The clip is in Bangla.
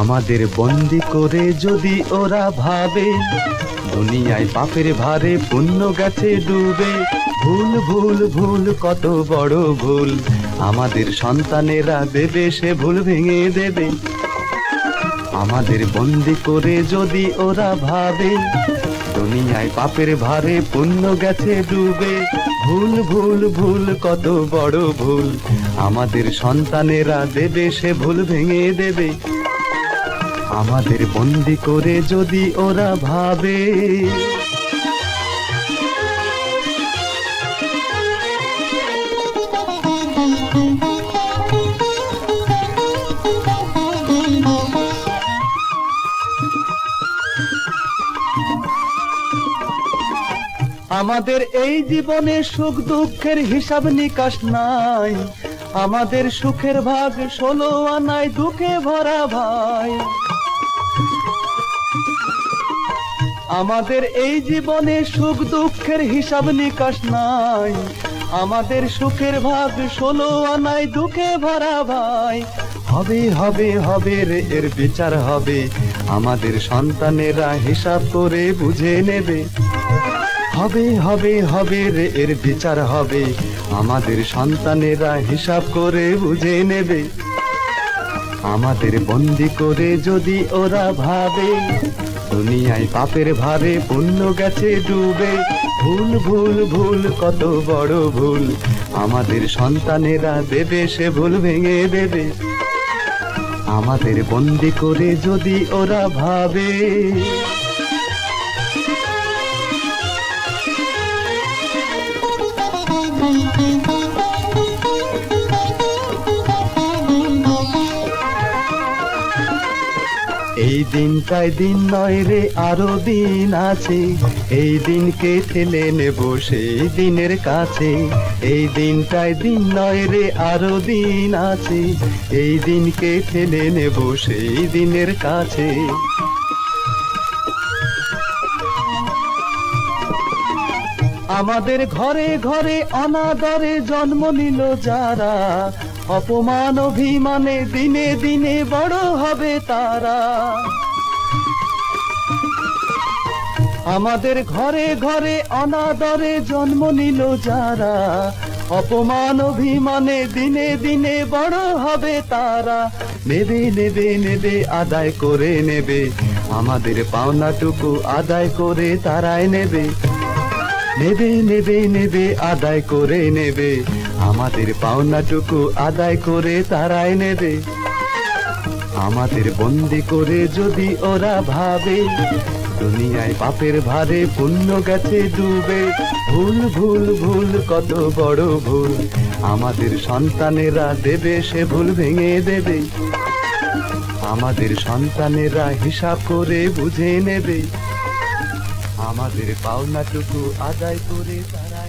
আমাদের বন্দি করে যদি ওরা ভাবে, দুনিয়ায় পাপের ভারে পুণ্য গেছে ডুবে, ভুল ভুল ভুল, কত বড় ভুল, আমাদের সন্তানেরা দেবে, সে ভুল ভেঙে দেবে। আমাদের বন্দি করে যদি ওরা ভাবে, দুনিয়ায় পাপের ভারে পুণ্য গেছে ডুবে, ভুল ভুল ভুল, কত বড় ভুল, আমাদের সন্তানেরা দেবে, সে ভুল ভেঙে দেবে। আমাদের বন্দি করে যদি ওরা ভাবে। আমাদের এই জীবনে সুখ দুঃখের হিসাব নিকাশ নাই। আমাদের সুখের ভাগ ষোলো আনায় দুঃখে ভরা ভাই। আমাদের এই জীবনে সুখ দুঃখের হিসাব নিকাশ নাই। আমাদের সুখের ভাগ ষোলো আনায় দুঃখে ভরা ভাই। হবে হবে হবে রে, এর বিচার হবে। আমাদের সন্তানেরা হিসাব করে বুঝে নেবে। হবে হবে হবে রে, এর বিচার হবে। আমাদের সন্তানেরা হিসাব করে বুঝে নেবে। আমাদের বন্দি করে যদি ওরা ভাবে, দুনিয়ায় পাপের ভাবে পুণ্য গেছে ডুবে। ভুল ভুল ভুল, কত বড় ভুল, আমাদের সন্তানেরা দেবে, সে ভুল ভেঙে দেবে। আমাদের বন্দি করে যদি ওরা ভাবে এই দিনটায় দিন নয় রে, আরও দিন আছে। এই দিনকে ঠেলে নেব সেই দিনের কাছে? এই দিনটায় দিন নয় রে, আরও দিন আছে। এই দিনকে ঠেলে নেব সেই দিনের কাছে? আমাদের ঘরে ঘরে অনাদরে জন্ম নিল যারা। অপমান অভিমানে দিনে দিনে বড় হবে তারা। আমাদের ঘরে ঘরে অনাদরে জন্ম নিল যারা। অপমান অভিমানে দিনে দিনে বড় হবে তারা। নেবে নেবে নেবে, আদায় করে নেবে। আমাদের পাওনাটুকু আদায় করে তারাই নেবে। নেবে নেবে নেবে, আদায় করে নেবে। আমাদের পাওনাটুকু আদায় করে তারাই নেবে। আমাদের বন্দি করে যদি ওরা ভাবে, দুনিয়ায় পাপের ভারে পুণ্য গেছে ডুবে। ভুল ভুল ভুল, কত বড় ভুল, আমাদের সন্তানেরা দেবে, সে ভুল ভেঙে দেবে। আমাদের সন্তানেরা হিসাব করে বুঝে নেবে। আমাদের পাওনাটুকু আদায় করে তারা